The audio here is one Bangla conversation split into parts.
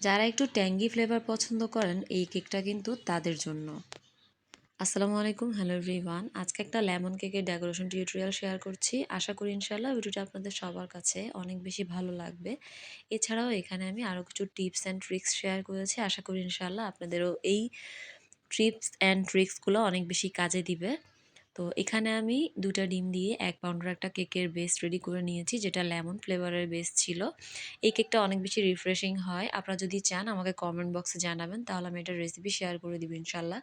যারা একটু ট্যাঙ্গি ফ্লেভার পছন্দ করেন, এই কেকটা কিন্তু তাদের জন্য। আসসালামু আলাইকুম, হ্যালো এভরিওয়ান। আজকে একটা লেমন কেকের ডেকোরেশন টিউটোরিয়াল শেয়ার করছি। আশা করি ইনশাল্লাহ ভিডিওটা আপনাদের সবার কাছে অনেক বেশি ভালো লাগবে। এছাড়াও এখানে আমি আরও কিছু টিপস অ্যান্ড ট্রিক্স শেয়ার করেছি। আশা করি ইনশাল্লাহ আপনাদেরও এই টিপস অ্যান্ড ট্রিক্সগুলো অনেক বেশি কাজে দিবে। তো এখানে আমি দুটা ডিম দিয়ে এক পাউন্ডের একটা কেকের বেস রেডি করে নিয়েছি, যেটা লেমন ফ্লেভারের বেস ছিল। এই কেকটা অনেক বেশি রিফ্রেশিং হয়। আপনারা যদি চান, আমাকে কমেন্ট বক্সে জানাবেন, তাহলে আমি এটা রেসিপি শেয়ার করে দিব ইনশাল্লাহ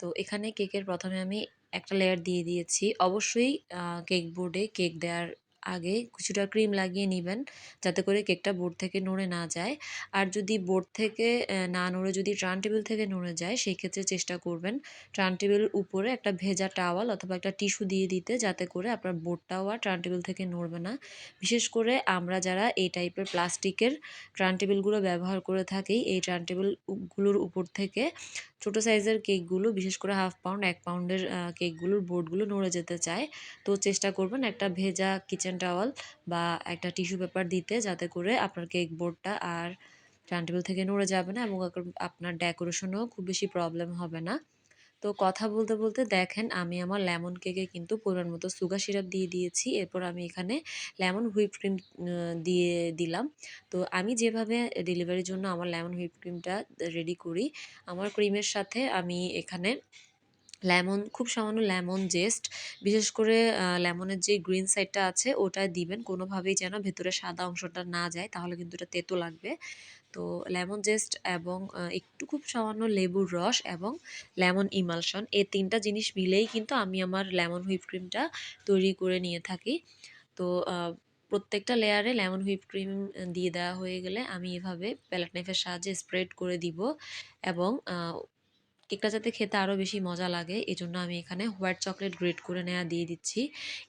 তো এখানে কেকের প্রথমে আমি একটা লেয়ার দিয়ে দিয়েছি। অবশ্যই কেক বোর্ডে কেক দেওয়ার আগে কিছুটা ক্রিম লাগিয়ে নেবেন, যাতে করে কেকটা বোর্ড থেকে নড়ে না যায়। আর যদি বোর্ড থেকে না নড়ে, যদি ট্রান টেবিল থেকে নড়ে যায়, সেই ক্ষেত্রে চেষ্টা করবেন ট্রান টেবিলের উপরে একটা ভেজা টাওয়াল অথবা একটা টিস্যু দিয়ে দিতে, যাতে করে আপনার বোর্ডটাও আর ট্রান টেবিল থেকে নড়বে না। বিশেষ করে আমরা যারা এই টাইপের প্লাস্টিকের ট্রান টেবিলগুলো ব্যবহার করে থাকি, এই ট্রান টেবিলগুলোর উপর থেকে ছোটো সাইজের কেকগুলো বিশেষ করে হাফ পাউন্ড এক পাউন্ডের কেকগুলোর বোর্ডগুলো নড়ে যেতে চায়, তো চেষ্টা করবেন একটা ভেজা কিচেন টাওয়াল বা একটা টিস্যু পেপার দিতে যাতে করে আপনার কেক বোর্ডটা আর টেবিল থেকে নড়ে যাবে না এবং আপনার ডেকোরেশনেও খুব বেশি প্রবলেম হবে না। তো কথা বলতে বলতে দেখেন আমি আমার লেমন কেকে কিন্তু পরিমাণ মতো সুগার সিরাপ দিয়ে দিয়েছি। এরপর আমি এখানে লেমন হুইপ ক্রিম দিয়ে দিলাম। তো আমি যেভাবে ডেলিভারির জন্য আমার লেমন হুইপ ক্রিমটা রেডি করি, আমার ক্রিমের সাথে আমি এখানে লেমন, খুব সামান্য লেমন জেস্ট বিশেষ করে লেমনের যে গ্রিন সাইডটা আছে, ওটা দিবেন। কোনোভাবেই যেন ভেতরে সাদা অংশটা না যায়, তাহলে কিন্তু এটা তেতো লাগবে। তো লেমন জেস্ট এবং একটু খুব সামান্য লেবুর রস এবং লেমন ইমালশন এই তিনটা জিনিস মিলেই কিন্তু আমি আমার লেমন হুইপ ক্রিমটা তৈরি করে নিয়ে থাকি। তো প্রত্যেকটা লেয়ারে লেমন হুইপ ক্রিম দিয়ে দেওয়া হয়ে গেলে আমি এভাবে প্যালেট নাইফের সাহায্যে স্প্রেড করে দিব এবং কেকটা যাতে খেতে আরও বেশি মজা লাগে এই জন্য আমি এখানে হোয়াইট চকলেট গ্রেট করে নেওয়া দিয়ে দিচ্ছি।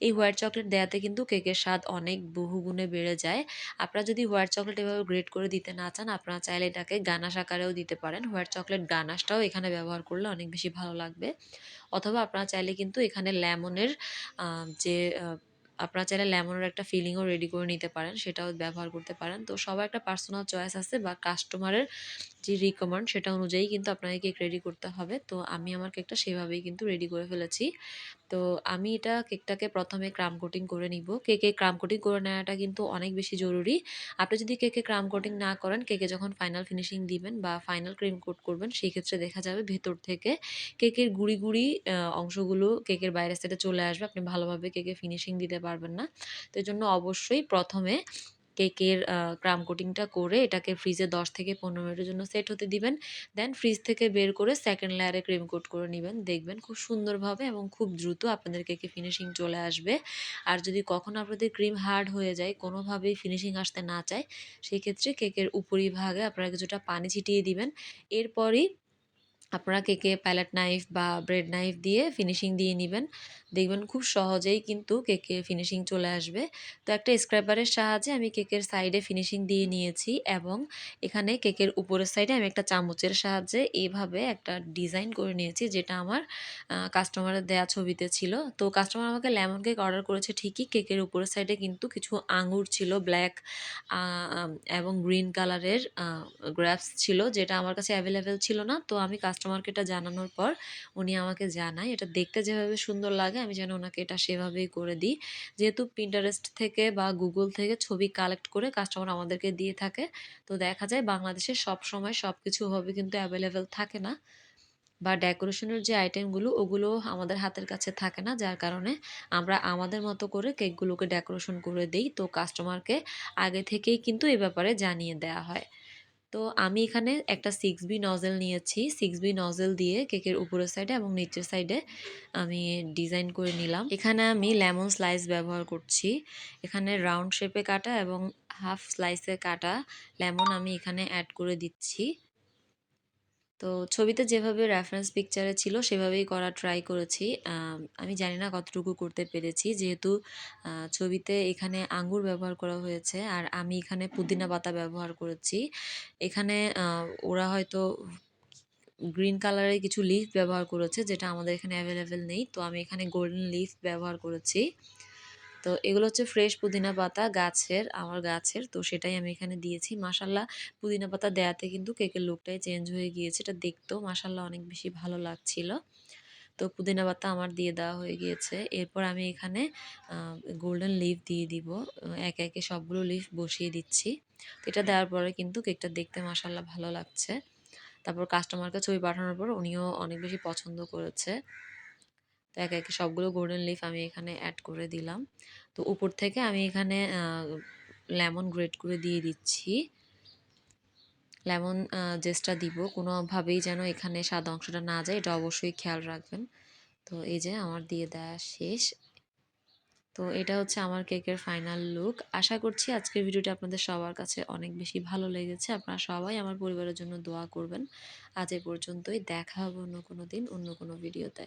এই হোয়াইট চকলেট দেওয়াতে কিন্তু কেকের স্বাদ অনেক বহুগুণে বেড়ে যায়। আপনারা যদি হোয়াইট চকলেট এভাবে গ্রেট করে দিতে না চান, আপনারা চাইলে এটাকে গানাশ আকারেও দিতে পারেন। হোয়াইট চকলেট গানাশটাও এখানে ব্যবহার করলে অনেক বেশি ভালো লাগবে। অথবা আপনারা চাইলে কিন্তু এখানে লেমনের যে আপনারা চাইলে লেমনের একটা ফিলিংও রেডি করে নিতে পারেন, সেটাও ব্যবহার করতে পারেন। তো সবার একটা পার্সোনাল চয়েস আছে বা কাস্টমারের যে রিকমেন্ড সেটা অনুযায়ী কিন্তু আপনাকে কেক রেডি করতে হবে। তো আমি আমার কেকটা সেভাবেই কিন্তু রেডি করে ফেলেছি। তো আমি এটা কেকটাকে প্রথমে ক্রাম কোটিং করে নিব। কেকে ক্রাম কোটিং করে নেওয়াটা কিন্তু অনেক বেশি জরুরি। আপনি যদি কেকে ক্রাম কোটিং না করেন কেকে যখন ফাইনাল ফিনিশিং দিবেন বা ফাইনাল ক্রিম কোট করবেন সেই ক্ষেত্রে দেখা যাবে ভেতর থেকে কেকের গুড়ি গুড়ি অংশগুলো কেকের বাইরের সাইডে চলে আসবে। আপনি ভালোভাবে কেকে ফিনিশিং দিতে পারবেন। না। তো জন্য অবশ্যই প্রথমে কেকের ক্রাম কোটিংটা করে এটাকে ফ্রিজে দশ থেকে পনেরো মিনিটের জন্য সেট হতে দিবেন। দেন ফ্রিজ থেকে বের করে সেকেন্ড লেয়ারে ক্রিম কোট করে নেবেন। দেখবেন খুব সুন্দরভাবে এবং খুব দ্রুত আপনাদের কেকে ফিনিশিং চলে আসবে। আর যদি কখনো আপনাদের ক্রিম হার্ড হয়ে যায়, কোনোভাবেই ফিনিশিং আসতে না চায়, সেক্ষেত্রে কেকের উপরিভাগে আপনারা কিছুটা পানি ছিটিয়ে দিবেন। এরপরই আপনারা কেকে প্যালেট নাইফ বা ব্রেড নাইফ দিয়ে ফিনিশিং দিয়ে নেবেন। দেখবেন খুব সহজেই কিন্তু কেকে ফিনিশিং চলে আসবে। তো একটা স্ক্র্যাপারের সাহায্যে আমি কেকের সাইডে ফিনিশিং দিয়ে নিয়েছি এবং এখানে কেকের উপরের সাইডে আমি একটা চামচের সাহায্যে এইভাবে একটা ডিজাইন করে নিয়েছি যেটা আমার কাস্টমারের দেয়া ছবিতে ছিল। তো কাস্টমার আমাকে লেমন কেক অর্ডার করেছে ঠিকই। কেকের উপরের সাইডে কিন্তু কিছু আঙুর ছিল, ব্ল্যাক এবং গ্রিন কালারের গ্র্যাপস ছিল যেটা আমার কাছে অ্যাভেলেবেল ছিল না। তো আমি কাস্টমারকে এটা জানানোর পর উনি আমাকে জানায়, এটা দেখতে যেভাবে সুন্দর লাগে, আমি যেন ওনাকে এটা সেভাবেই করে দিই। যেহেতু পিন্টারেস্ট থেকে বা গুগল থেকে ছবি কালেক্ট করে কাস্টমার আমাদেরকে দিয়ে থাকে, তো দেখা যায় বাংলাদেশে সব সময় সব কিছুভাবে কিন্তু অ্যাভেলেবেল থাকে না। বা ডেকোরেশনের যে আইটেমগুলো ওগুলো আমাদের হাতের কাছে থাকে না, যার কারণে আমরা আমাদের মতো করে কেকগুলোকে ডেকোরেশন করে দিই, তো কাস্টমারকে আগে থেকেই কিন্তু এ ব্যাপারে জানিয়ে দেওয়া হয়। তো আমি এখানে একটা সিক্স বি নজেল নিয়েছি। সিক্স বি নজেল দিয়ে কেকের উপরের সাইডে এবং নিচের সাইডে আমি ডিজাইন করে নিলাম। এখানে আমি লেমন স্লাইস ব্যবহার করছি। এখানে রাউন্ড শেপে কাটা এবং হাফ স্লাইসে কাটা লেমন আমি এখানে অ্যাড করে দিচ্ছি। তো ছবিতে যেভাবে রেফারেন্স পিকচারে ছিল, সেভাবেই করা ট্রাই করেছি। আমি জানি না কতটুকু করতে পেরেছি। যেহেতু ছবিতে এখানে আঙ্গুর ব্যবহার করা হয়েছে আর আমি এখানে পুদিনা পাতা ব্যবহার করেছি। এখানে ওরা হয়তো গ্রিন কালারের কিছু লিফ ব্যবহার করেছে, যেটা আমাদের এখানে অ্যাভেলেবেল নেই। তো আমি এখানে গোল্ডেন লিফ ব্যবহার করেছি। তো এগুলো হচ্ছে ফ্রেশ পুদিনা পাতা গাছের, আমার গাছের। তো সেটাই আমি এখানে দিয়েছি। মাসাল্লাহ পুদিনা পাতা দেয়াতে কিন্তু কেকের লুকটাই চেঞ্জ হয়ে গিয়েছে। এটা দেখতেও মাসাল্লাহ অনেক বেশি ভালো লাগছিল। তো পুদিনা পাতা আমার দিয়ে দেওয়া হয়ে গিয়েছে। এরপর আমি এখানে গোল্ডেন লিফ দিয়ে দিব। একে একে সবগুলো লিফ বসিয়ে দিচ্ছি। এটা দেওয়ার পরে কিন্তু কেকটা দেখতে মাসাল্লাহ ভালো লাগছে। তারপর কাস্টমারকে ছবি পাঠানোর পর উনিও অনেক বেশি পছন্দ করেছে। তো একে একে সবগুলো গোল্ডেন লিফ আমি এখানে অ্যাড করে দিলাম। তো উপর থেকে আমি এখানে লেমন গ্রেট করে দিয়ে দিচ্ছি। লেমন জেসটা দিব। কোনোভাবেই যেন এখানে সাদা অংশটা না যায়, এটা অবশ্যই খেয়াল রাখবেন। তো এই যে আমার দিয়ে দেয়া শেষ। তো এটা হচ্ছে আমার কেকের ফাইনাল লুক আশা করছি আজকের ভিডিওটা আপনাদের সবার কাছে অনেক বেশি ভালো লেগেছে। আপনারা সবাই আমার পরিবারের জন্য দোয়া করবেন। আজ এ পর্যন্তই। দেখা হবে অন্য কোনো দিন, অন্য কোনো ভিডিওতে